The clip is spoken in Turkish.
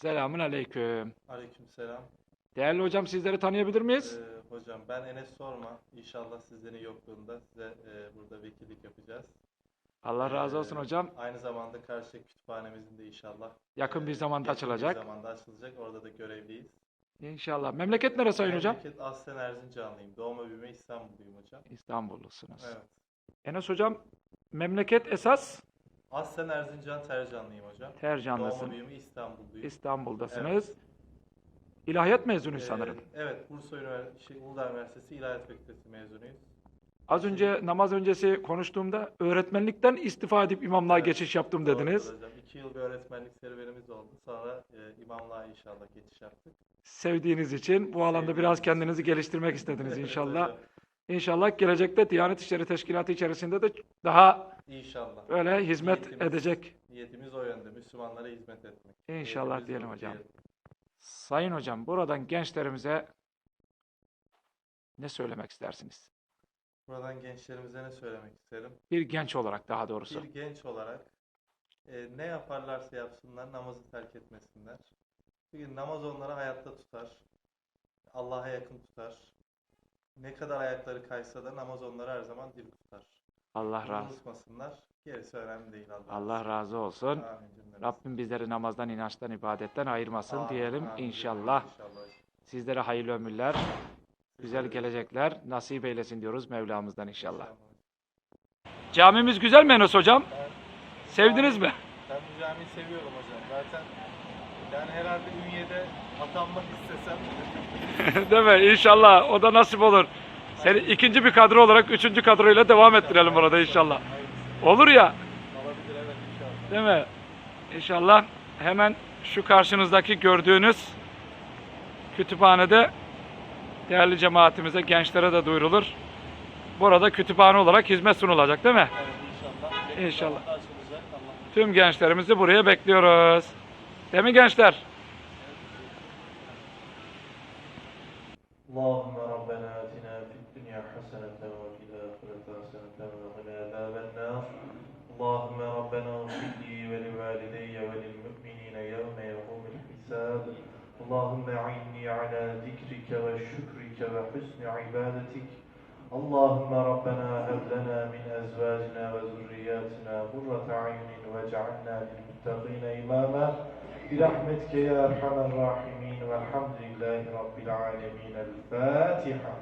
Selamun aleyküm. Aleykümselam. Değerli hocam sizleri tanıyabilir miyiz? Ee, hocam ben Enes Sorma. İnşallah sizlerin yokluğunda size e, burada vekillik yapacağız. Allah razı olsun Ee, hocam. Aynı zamanda Karşıyaka Kütüphanemizin de inşallah Yakın bir e, zamanda yakın açılacak. Bir zamanda açılacak. Orada da görevliyiz. İnşallah. Memleket neresi sayın hocam? Memleket Aslen Erzincanlıyım. Doğma büyüme İstanbulluyum hocam. İstanbullusunuz. Evet. Enes hocam memleket esas Aslen Erzincan Tercanlıyım hocam. Tercanlısın. büyüme İstanbulluyum. İstanbul'dasınız. İlahiyat mezunuyuz Ee, sanırım. evet, Bursa Üniversitesi, şey, Uludağ Üniversitesi İlahiyat Fakültesi mezunuyuz. Az önce namaz öncesi konuştuğumda öğretmenlikten istifa edip imamlığa Evet, geçiş yaptım Doğrudur dediniz. hocam. İki yıl bir öğretmenlik serüvenimiz oldu. Sonra e, imamlığa inşallah geçiş yaptık. Sevdiğiniz için bu alanda Sevdiğimiz biraz kendinizi geliştirmek istediniz Evet inşallah. hocam. İnşallah gelecekte Diyanet İşleri Teşkilatı içerisinde de daha İnşallah. öyle hizmet Niyetimiz- edecek. Niyetimiz o yönde. Müslümanlara hizmet etmek. İnşallah Niyetimiz diyelim hocam. diyelim. Sayın hocam buradan gençlerimize ne söylemek istersiniz? Buradan gençlerimize ne söylemek isterim? Bir genç olarak daha doğrusu. Bir genç olarak e, ne yaparlarsa yapsınlar namazı terk etmesinler. Çünkü namaz onları hayatta tutar. Allah'a yakın tutar. Ne kadar ayakları kaysa da namaz onları her zaman diri tutar. Allah Bunu razı unutmasınlar. Gerisi önemli değil Allah. Allah razı olsun. Amin. Rabbim bizleri namazdan, inançtan, ibadetten ayırmasın Amin, diyelim amin inşallah. İnşallah. Sizlere hayırlı ömürler, güzel gelecekler nasip eylesin diyoruz Mevlamızdan inşallah. Camimiz güzel mi Enes hocam? Sevdiniz mi? Ben bu camiyi seviyorum hocam. Zaten yani herhalde Ünye'de atanmak istesem Değil mi? İnşallah o da nasip olur. Seni ikinci bir kadro olarak üçüncü kadroyla devam ettirelim burada inşallah. Olur ya, Olabilir evet inşallah. değil mi? İnşallah hemen şu karşınızdaki gördüğünüz kütüphanede değerli cemaatimize, gençlere de duyurulur. Burada kütüphane olarak hizmet sunulacak değil mi? Evet inşallah. İnşallah. Tüm gençlerimizi buraya bekliyoruz. Değil mi gençler? اللهم ربنا آتنا في الدنيا حسنة وفي الآخرة حسنة وقنا عذاب النار اللهم ربنا اغفر لي ولوالدي وللمؤمنين يوم يقوم الحساب اللهم أعني على ذكرك وشكرك وحسن عبادتك اللهم ربنا هب لنا من أزواجنا وذرياتنا قرة أعين واجعلنا للمتقين إماما برحمتك يا أرحم الراحمين والحمد لله رب العالمين. الفاتحة.